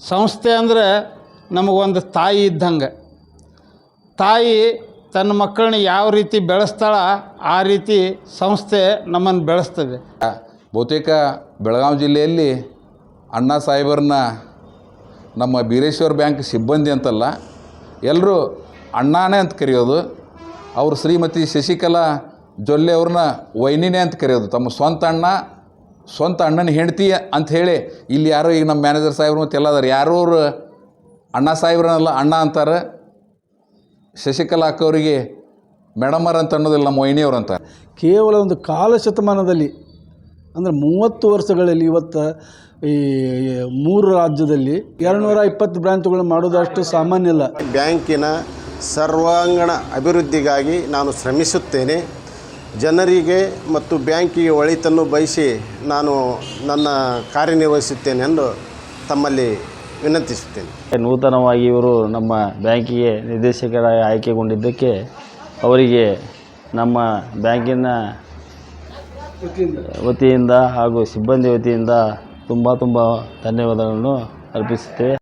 ಸಂಸ್ಥೆ ಅಂದರೆ ನಮಗೊಂದು ತಾಯಿ ಇದ್ದಂಗೆ. ತಾಯಿ ತನ್ನ ಮಕ್ಕಳನ್ನ ಯಾವ ರೀತಿ ಬೆಳೆಸ್ತಾಳ ಆ ರೀತಿ ಸಂಸ್ಥೆ ನಮ್ಮನ್ನು ಬೆಳೆಸ್ತದೆ. ಬಹುತೇಕ ಬೆಳಗಾವಿ ಜಿಲ್ಲೆಯಲ್ಲಿ ಅಣ್ಣಾ ಸಾಹೇಬರನ್ನ ನಮ್ಮ ಬೀರೇಶ್ವರ ಬ್ಯಾಂಕ್ ಸಿಬ್ಬಂದಿ ಅಂತಲ್ಲ ಎಲ್ಲರೂ ಅಣ್ಣಾನೇ ಅಂತ ಕರೆಯೋದು. ಅವರು ಶ್ರೀಮತಿ ಶಶಿಕಲಾ ಜೊಲ್ಲೆ ಅವ್ರನ್ನ ವೈನಿನೇ ಅಂತ ಕರೆಯೋದು. ತಮ್ಮ ಸ್ವಂತ ಅಣ್ಣ ಸ್ವಂತ ಅಣ್ಣನ ಹೆಂಡತಿ ಅಂತ ಹೇಳಿ ಇಲ್ಲಿ ಯಾರೋ ಈಗ ನಮ್ಮ ಮ್ಯಾನೇಜರ್ ಸಾಹೇಬ್ರು ಮತ್ತು ಎಲ್ಲ ಯಾರು ಯಾರೋ ಅವರು ಅಣ್ಣ ಸಾಹೇಬ್ರನ್ನೆಲ್ಲ ಅಣ್ಣ ಅಂತಾರೆ. ಶಶಿಕಲಾ ಅಕ್ಕವರಿಗೆ ಮೇಡಮರ್ ಅಂತ ಅನ್ನೋದಿಲ್ಲ ನಮ್ಮ ವೈನಿಯವ್ರು ಅಂತ ಕೇವಲ ಒಂದು ಕಾಲ ಶತಮಾನದಲ್ಲಿ ಅಂದರೆ ಮೂವತ್ತು ವರ್ಷಗಳಲ್ಲಿ ಇವತ್ತು ಈ ಮೂರು ರಾಜ್ಯದಲ್ಲಿ ಎರಡುನೂರ ಇಪ್ಪತ್ತು ಬ್ರಾಂಚ್ಗಳು ಮಾಡೋದಷ್ಟು ಸಾಮಾನ್ಯ ಇಲ್ಲ ಬ್ಯಾಂಕಿನ ಸರ್ವಾಂಗಣ ಅಭಿವೃದ್ಧಿಗಾಗಿ ನಾನು ಶ್ರಮಿಸುತ್ತೇನೆ. ಜನರಿಗೆ ಮತ್ತು ಬ್ಯಾಂಕಿಗೆ ಒಳಿತನ್ನು ಬಯಸಿ ನಾನು ನನ್ನ ಕಾರ್ಯನಿರ್ವಹಿಸುತ್ತೇನೆ ಎಂದು ತಮ್ಮಲ್ಲಿ ವಿನಂತಿಸುತ್ತೇನೆ. ನೂತನವಾಗಿ ಇವರು ನಮ್ಮ ಬ್ಯಾಂಕಿಗೆ ನಿರ್ದೇಶಕರಾಗಿ ಆಯ್ಕೆಗೊಂಡಿದ್ದಕ್ಕೆ ಅವರಿಗೆ ನಮ್ಮ ಬ್ಯಾಂಕಿನ ವತಿಯಿಂದ ಹಾಗೂ ಸಿಬ್ಬಂದಿ ವತಿಯಿಂದ ತುಂಬ ತುಂಬ ಧನ್ಯವಾದಗಳನ್ನು ಅರ್ಪಿಸುತ್ತೇವೆ.